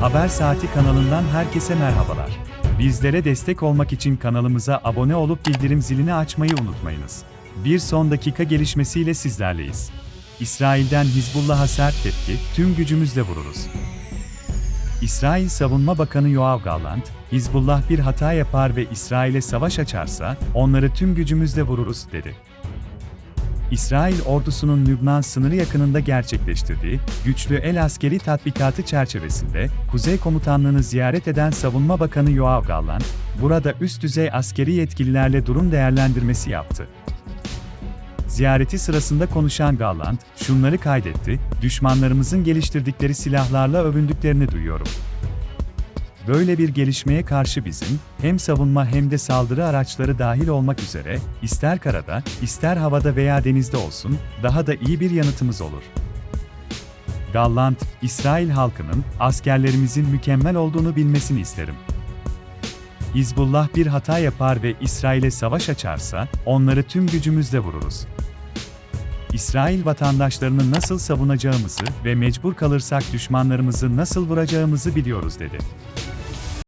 Haber Saati kanalından herkese merhabalar. Bizlere destek olmak için kanalımıza abone olup bildirim zilini açmayı unutmayınız. Bir son dakika gelişmesiyle sizlerleyiz. İsrail'den Hizbullah'a sert tepki, tüm gücümüzle vururuz. İsrail Savunma Bakanı Yoav Gallant, Hizbullah bir hata yapar ve İsrail'e savaş açarsa, onları tüm gücümüzle vururuz, dedi. İsrail ordusunun Lübnan sınırı yakınında gerçekleştirdiği güçlü el askeri tatbikatı çerçevesinde Kuzey Komutanlığı'nı ziyaret eden Savunma Bakanı Yoav Gallant, burada üst düzey askeri yetkililerle durum değerlendirmesi yaptı. Ziyareti sırasında konuşan Gallant, şunları kaydetti, düşmanlarımızın geliştirdikleri silahlarla övündüklerini duyuyorum. Böyle bir gelişmeye karşı bizim, hem savunma hem de saldırı araçları dahil olmak üzere, ister karada, ister havada veya denizde olsun, daha da iyi bir yanıtımız olur. Gallant, İsrail halkının, askerlerimizin mükemmel olduğunu bilmesini isterim. Hizbullah bir hata yapar ve İsrail'e savaş açarsa, onları tüm gücümüzle vururuz. İsrail vatandaşlarını nasıl savunacağımızı ve mecbur kalırsak düşmanlarımızı nasıl vuracağımızı biliyoruz dedi.